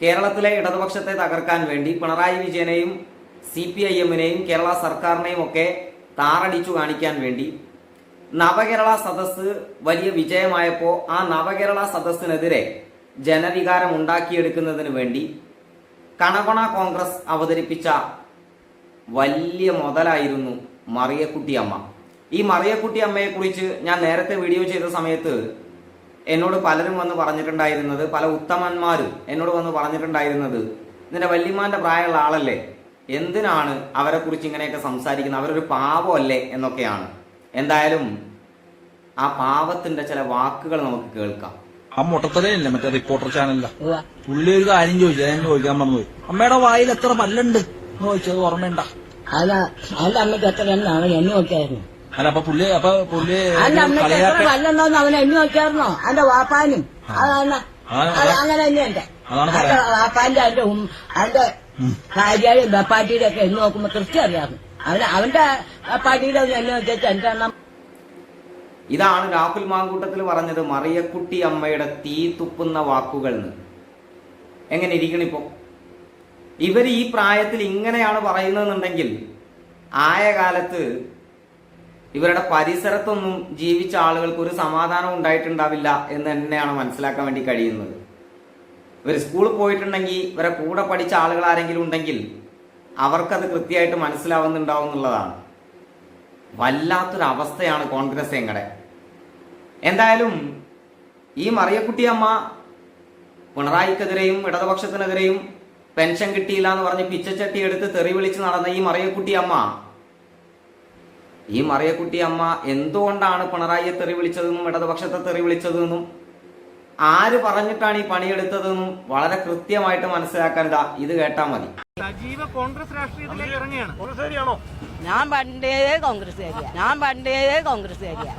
കേരളത്തിലെ ഇടതുപക്ഷത്തെ തകർക്കാൻ വേണ്ടി പിണറായി വിജയനെയും സി പി ഐ എമ്മിനെയും കേരള സർക്കാരിനെയും ഒക്കെ താറടിച്ചു കാണിക്കാൻ വേണ്ടി നവകേരള സദസ്സ് വലിയ വിജയമായപ്പോൾ ആ നവകേരള സദസ്സിനെതിരെ ജനവികാരം ഉണ്ടാക്കിയെടുക്കുന്നതിന് വേണ്ടി കണകൊണ കോൺഗ്രസ് അവതരിപ്പിച്ച വലിയ മുതലായിരുന്നു മറിയക്കുട്ടിയമ്മ. ഈ മറിയക്കുട്ടി അമ്മയെ കുറിച്ച് ഞാൻ നേരത്തെ വീഡിയോ ചെയ്ത സമയത്ത് എന്നോട് പലരും വന്ന് പറഞ്ഞിട്ടുണ്ടായിരുന്നത് പല ഉത്തമന്മാരും എന്നോട് വന്ന് പറഞ്ഞിട്ടുണ്ടായിരുന്നത് നിന്റെ വല്യമാന്റെ പ്രായമുള്ള ആളല്ലേ? എന്തിനാണ് അവരെ കുറിച്ച് ഇങ്ങനെയൊക്കെ സംസാരിക്കുന്നത്? അവരൊരു പാവമല്ലേ? എന്നൊക്കെയാണ്. എന്തായാലും ആ പാവത്തിന്റെ ചില വാക്കുകൾ നമുക്ക് കേൾക്കാം. ആ മുട്ടത്തലയില്ലേ മറ്റേ റിപ്പോർട്ടർ ചാനലില പുള്ളി ഒരു കാര്യം ചോദിച്ചു ഞാൻ ചോദിക്കാൻ പറഞ്ഞു അമ്മയുടെ വായിൽ എത്ര പല്ലുണ്ട് എന്ന് ചോദിച്ചത് ഓർമ്മയുണ്ട? അല്ല അല്ല അമ്മയ്ക്ക് എത്ര എന്നാണ് എന്നെ നോക്കിയായിരുന്നു അല്ല അപ്പൊ പുള്ളി അപ്പൊ പുള്ളി അവന്റെ അവനെ എത്ര എണ്ണി നോക്കിയായിരുന്നോ? അവന്റെ വാപ്പാനും. അതാണ് അങ്ങനെ തന്നെ. അതാണ് അവന്റെ വാപ്പാന്റെ അവന്റെ അവന്റെ ഭാര്യയും വെപ്പാട്ടിയുടെ ഒക്കെ എണ്ണി നോക്കുമ്പോ കൃത്യം അറിയാമോ? അവന് അവന്റെ വെപ്പാട്ടിയുടെ എണ്ണി നോക്കിയാൽ എന്റെ എണ്ണം ഇതാണ് രാഹുൽ മാങ്കൂട്ടത്തിൽ പറഞ്ഞത് മറിയക്കുട്ടി അമ്മയുടെ തീ തുപ്പുന്ന വാക്കുകൾ എങ്ങനെ ഇരിക്കണിപ്പോ ഇവർ ഈ പ്രായത്തിൽ ഇങ്ങനെയാണ് പറയുന്നതെന്നുണ്ടെങ്കിൽ ആയ കാലത്ത് ഇവരുടെ പരിസരത്തൊന്നും ജീവിച്ച ആളുകൾക്ക് ഒരു സമാധാനം ഉണ്ടായിട്ടുണ്ടാവില്ല എന്ന് തന്നെയാണ് മനസ്സിലാക്കാൻ വേണ്ടി കഴിയുന്നത്. ഇവർ സ്കൂളിൽ പോയിട്ടുണ്ടെങ്കിൽ ഇവരെ കൂടെ പഠിച്ച ആളുകൾ ആരെങ്കിലും ഉണ്ടെങ്കിൽ അവർക്കത് കൃത്യമായിട്ട് മനസ്സിലാവുന്നുണ്ടാവും എന്നുള്ളതാണ്. വല്ലാത്തൊരവസ്ഥയാണ് കോൺഗ്രസ് എങ്ങടെ. എന്തായാലും ഈ മറിയക്കുട്ടിയമ്മ പിണറായിക്കെതിരെയും ഇടതുപക്ഷത്തിനെതിരെയും പെൻഷൻ കിട്ടിയില്ല എന്ന് പറഞ്ഞ് പിച്ചച്ചട്ടി എടുത്ത് തെറി വിളിച്ച് നടന്ന ഈ മറിയക്കുട്ടി അമ്മ ഈ മറിയക്കുട്ടി അമ്മ എന്തുകൊണ്ടാണ് പിണറായിയെ തെറി വിളിച്ചതെന്നും ഇടതുപക്ഷത്തെ തെറി വിളിച്ചതെന്നും ആര് പറഞ്ഞിട്ടാണ് ഈ പണിയെടുത്തതെന്നും വളരെ കൃത്യമായിട്ട് മനസ്സിലാക്കാൻ ഇതാ ഇത് കേട്ടാൽ മതി. സജീവ കോൺഗ്രസ് രാഷ്ട്രീയത്തിലേക്ക് ഇറങ്ങിയാണ്. ഞാൻ പണ്ടേ കോൺഗ്രസ്സുകാരിയാ ഞാൻ പണ്ടേ കോൺഗ്രസ്സുകാരിയാ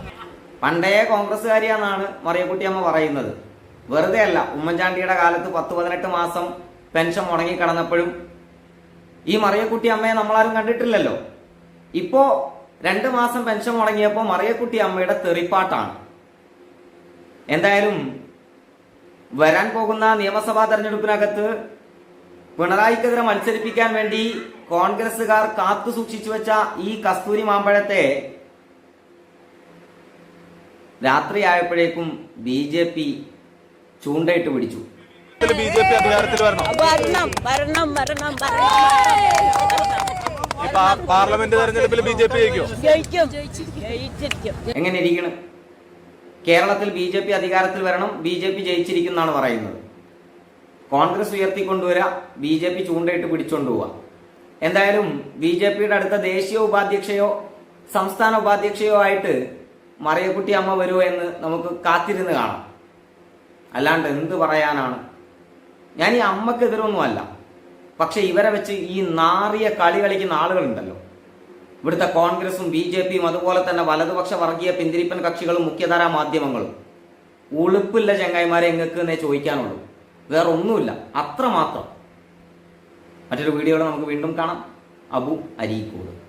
പണ്ടേ കോൺഗ്രസ്സുകാരിയാന്നാണ് മറിയക്കുട്ടി അമ്മ പറയുന്നത്. വെറുതെ അല്ല ഉമ്മൻചാണ്ടിയുടെ കാലത്ത് പത്ത് പതിനെട്ട് മാസം പെൻഷൻ മുടങ്ങി കിടന്നപ്പോഴും ഈ മറിയക്കുട്ടി അമ്മയെ നമ്മളാരും കണ്ടിട്ടില്ലല്ലോ. ഇപ്പോ രണ്ട് മാസം പെൻഷൻ മുടങ്ങിയപ്പോൾ മറിയക്കുട്ടി അമ്മയുടെ തെറിപ്പാട്ടാണ്. എന്തായാലും വരാൻ പോകുന്ന നിയമസഭാ തെരഞ്ഞെടുപ്പിനകത്ത് പിണറായിക്കെതിരെ മത്സരിപ്പിക്കാൻ വേണ്ടി കോൺഗ്രസുകാർ കാത്തു സൂക്ഷിച്ചു വെച്ച ഈ കസ്തൂരി മാമ്പഴത്തെ രാത്രിയായപ്പോഴേക്കും ബി ജെ പി ചൂണ്ടയിട്ട് പിടിച്ചു. ബി ജെ പി അധികാരത്തിൽ വരണം വരണം വരണം വരണം. പാർലമെന്റ് തെരഞ്ഞെടുപ്പിൽ ബി ജെ പി ജയിക്കോ. ജയിക്കും. ജയിച്ചിരിക്കും എങ്ങനെ ഇരിക്കണം കേരളത്തിൽ ബി ജെ പി അധികാരത്തിൽ വരണം ബി ജെ പി ജയിച്ചിരിക്കുന്നാണ് പറയുന്നത്. കോൺഗ്രസ് ഉയർത്തിക്കൊണ്ടുവരാ ബി ജെ പി ചൂണ്ടയിട്ട് പിടിച്ചുകൊണ്ടുപോവാ എന്തായാലും ബി ജെ പിയുടെ അടുത്ത ദേശീയ ഉപാധ്യക്ഷയോ സംസ്ഥാന ഉപാധ്യക്ഷയോ ആയിട്ട് മറിയക്കുട്ടി അമ്മ വരുമോ എന്ന് നമുക്ക് കാത്തിരുന്ന് കാണാം. അല്ലാണ്ട് എന്ത് പറയാനാണ്? ഞാൻ ഈ അമ്മക്കെതിരൊന്നുമല്ല. പക്ഷെ ഇവരെ വെച്ച് ഈ നാറിയ കളി കളിക്കുന്ന ആളുകളുണ്ടല്ലോ. ഇവിടുത്തെ കോൺഗ്രസും ബി ജെ പിയും അതുപോലെ തന്നെ വലതുപക്ഷ വർഗീയ പിന്തിരിപ്പൻ കക്ഷികളും മുഖ്യധാരാ മാധ്യമങ്ങളും. ഉളുപ്പില്ല ചങ്ങായിമാരെ എങ്ങക്ക് എന്നേ ചോദിക്കാനുള്ളൂ. വേറെ ഒന്നുമില്ല അത്രമാത്രം. മറ്റൊരു വീഡിയോയിൽ നമുക്ക് വീണ്ടും കാണാം. അബു അരീക്കോട്.